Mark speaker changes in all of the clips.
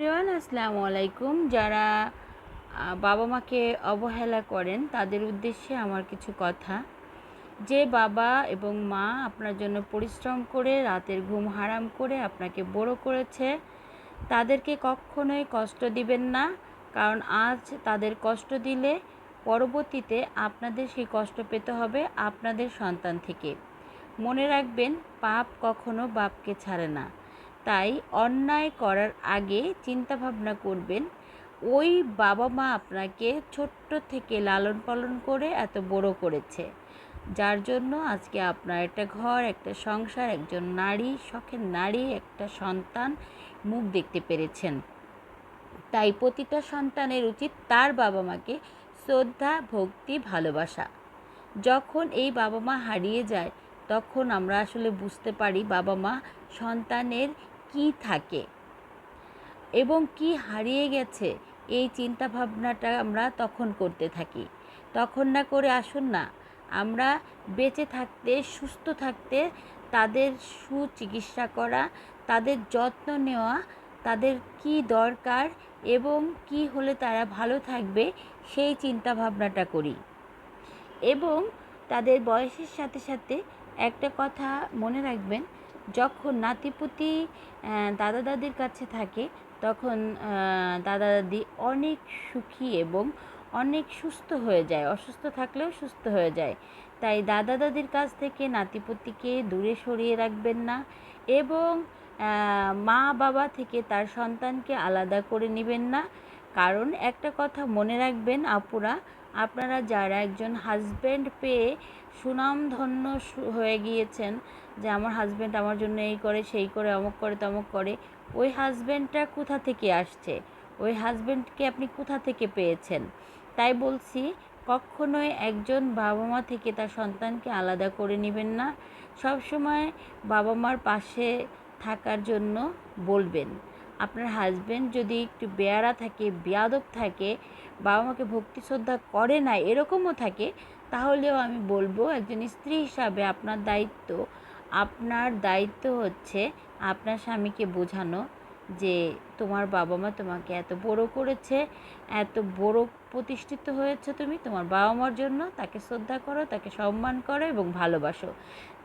Speaker 1: Everyone, আসসালামু আলাইকুম। যারা বাবা মাকে অবহেলা করেন, তাদের উদ্দেশ্যে আমার কিছু কথা। যে বাবা এবং মা আপনার জন্য পরিশ্রম করে, রাতের ঘুম হারাম করে আপনাকে বড় করেছে, তাদেরকে কখনোই কষ্ট দিবেন না। কারণ আজ তাদের কষ্ট দিলে পরবর্তীতে আপনাদের সেই কষ্ট পেতে হবে আপনাদের সন্তান থেকে। মনে রাখবেন, পাপ কখনো বাপকে ছাড়ে না। তাই অন্যায় করার আগে চিন্তা ভাবনা করবেন, ওই বাবা মা আপনাকে ছোট্ট থেকে লালন পালন করে এত বড় করেছে। যার জন্য আজকে আপনার একটা ঘর, একটা সংসার, একজন নারী, শখের নারী, একটা সন্তান মুখ দেখতে পেরেছেন। তাই প্রতিটা সন্তানের উচিত তার বাবা মাকে শ্রদ্ধা, ভক্তি, ভালোবাসা। যখন এই বাবা মা হারিয়ে যায়, তখন আমরা আসলে বুঝতে পারি বাবা মা সন্তানের কি থাকে এবং কি হারিয়ে গেছে, এই চিন্তা ভাবনাটা আমরা তখন করতে থাকি। তখন না করে আসুন না, আমরা বেঁচে থাকতে, সুস্থ থাকতে তাদের সুচিকিৎসা করা, তাদের যত্ন নেওয়া, তাদের কি দরকার এবং কি হলে তারা ভালো থাকবে, সেই চিন্তা ভাবনাটা করি। এবং তাদের বয়সের সাথে সাথে একটা কথা মনে রাখবেন যখন নাতিপুতি দাদা দাদির কাছে থাকে, তখন দাদা দাদি অনেক সুখী এবং অনেক সুস্থ হয়ে যায়। অসুস্থ থাকলেও সুস্থ হয়ে যায়। তাই দাদা দাদির কাছ থেকে নাতিপুতিকে দূরে সরিয়ে রাখবেন না এবং মা বাবা থেকে তার সন্তানকে আলাদা করে নেবেন না। কারণ একটা কথা মনে রাখবেন আপুরা আপনারা যারা একজন হাজব্যান্ড পেয়ে সুনামধন্য হয়ে গিয়েছেন, যে আমার হাজব্যান্ড আমার জন্য এই করে, সেই করে, অমুক করে, তমুক করে, ওই হাজব্যান্ডটা কোথা থেকে আসছে? ওই হাজব্যান্ডকে আপনি কোথা থেকে পেয়েছেন? তাই বলছি, কখনোই একজন বাবা মা থেকে তার সন্তানকে আলাদা করে নেবেন না। সবসময় বাবা মার পাশে থাকার জন্য বলবেন। আপনার হাজব্যান্ড যদি একটু বেয়ারা থাকে, বেয়াদব থাকে, বাবা মাকে ভক্তি শ্রদ্ধা করে না এরকমও থাকে, তাহলেও আমি বলব একজন স্ত্রী হিসাবে আপনার দায়িত্ব আপনার দায়িত্ব হচ্ছে আপনার স্বামীকে বোঝানো যে তোমার বাবা মা তোমাকে এত বড় করেছে, এত বড় প্রতিষ্ঠিত হয়েছে তুমি, তোমার বাবা মার জন্য তাকে শ্রদ্ধা করো, তাকে সম্মান করো এবং ভালোবাসো।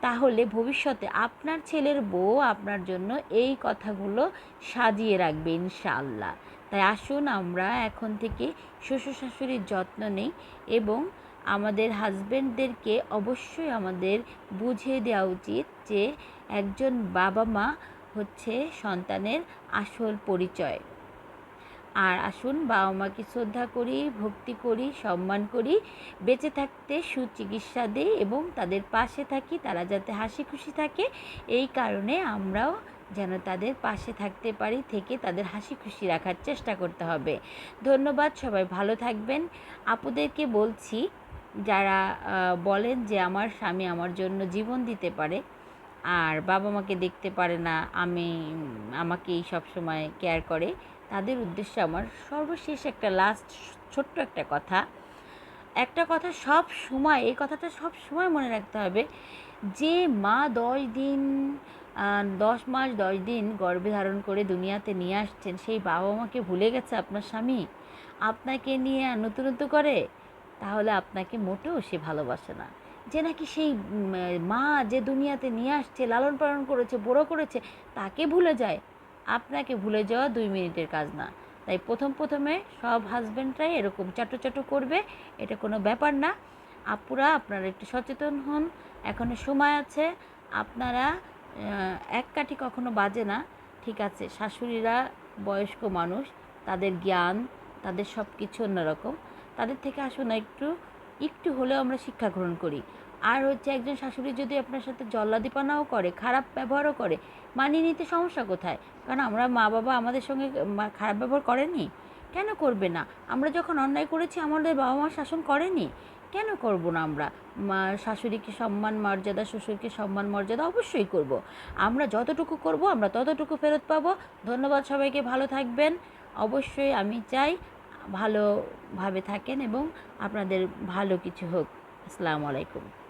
Speaker 1: তাহলে ভবিষ্যতে আপনার ছেলের বউ আপনার জন্য এই কথাগুলো সাজিয়ে রাখবে ইনশাআল্লাহ। তাই আসুন আমরা এখন থেকে শ্বশুর শাশুড়ির যত্ন নেই এবং আমাদের হাজবেন্ডদেরকে অবশ্যই আমাদের বুঝিয়ে দেওয়া উচিত যে একজন বাবা মা হচ্ছে সন্তানের আসল পরিচয়। আর আসুন বাবা মাকে শ্রদ্ধা করি, ভক্তি করি, সম্মান করি, বেঁচে থাকতে সুচিকিৎসা দিই এবং তাদের পাশে থাকি, তারা যাতে হাসি খুশি থাকে। এই কারণে আমরাও যেন তাদের পাশে থাকতে পারি, থেকে তাদের হাসি খুশি রাখার চেষ্টা করতে হবে। ধন্যবাদ, সবাই ভালো থাকবেন। আপুদেরকে বলছি, যারা বলেন যে আমার স্বামী আমার জন্য জীবন দিতে পারে আর বাবা মাকে দেখতে পারে না, আমি আমাকেই সবসময় কেয়ার করে। তাদের উদ্দেশ্যে আমার সর্বশেষ একটা লাস্ট ছোট্ট একটা কথা। একটা কথা সব সময়, এই কথাটা সব সময় মনে রাখতে হবে, যে মা দশ দিন দশ মাস দশ দিন গর্ভে ধারণ করে দুনিয়াতে নিয়ে আসছেন, সেই বাবা মাকে ভুলে গেছে আপনার স্বামী? আপনাকে নিয়ে নতুনত্ব করে? তাহলে আপনাকে মোটেও সে ভালোবাসে না। যে নাকি সেই মা যে দুনিয়াতে নিয়ে আসছে, লালন পালন করেছে, বড় করেছে, তাকে ভুলে যায়। আপনাকে ভুলে যাওয়া দুই মিনিটের কাজ না। তাই প্রথম প্রথমে সব হাজব্যান্ডরাই এরকম চাটু চাটু করবে, এটা কোনো ব্যাপার না। আপুরা, আপনারা একটু সচেতন হন, এখনও সময় আছে। আপনারা এক কাঠি কখনো বাজে না। ঠিক আছে, শাশুড়িরা বয়স্ক মানুষ, তাদের জ্ঞান, তাদের সব কিছু অন্যরকম। তাদের থেকে আসুন একটু একটু হলেও আমরা শিক্ষা গ্রহণ করি। আর হচ্ছে একজন শাশুড়ি যদি আপনার সাথে জল্লাদিপানাও করে, খারাপ ব্যবহারও করে, মানিয়ে নিতে সমস্যা কোথায়? কারণ আমরা মা বাবা আমাদের সঙ্গে খারাপ ব্যবহার করেনি? কেন করবে না? আমরা যখন অন্যায় করেছি, আমাদের বাবা মা শাসন করেনি? কেন করব না আমরা? শাশুড়িকে সম্মান, মর্যাদা, শ্বশুরকে সম্মান, মর্যাদা অবশ্যই করব। আমরা যতটুকু করব, আমরা ততটুকু ফেরত পাবো। ধন্যবাদ সবাইকে, ভালো থাকবেন। অবশ্যই আমি চাই ভালোভাবে থাকেন এবং আপনাদের ভালো কিছু হোক। আসসালামু আলাইকুম।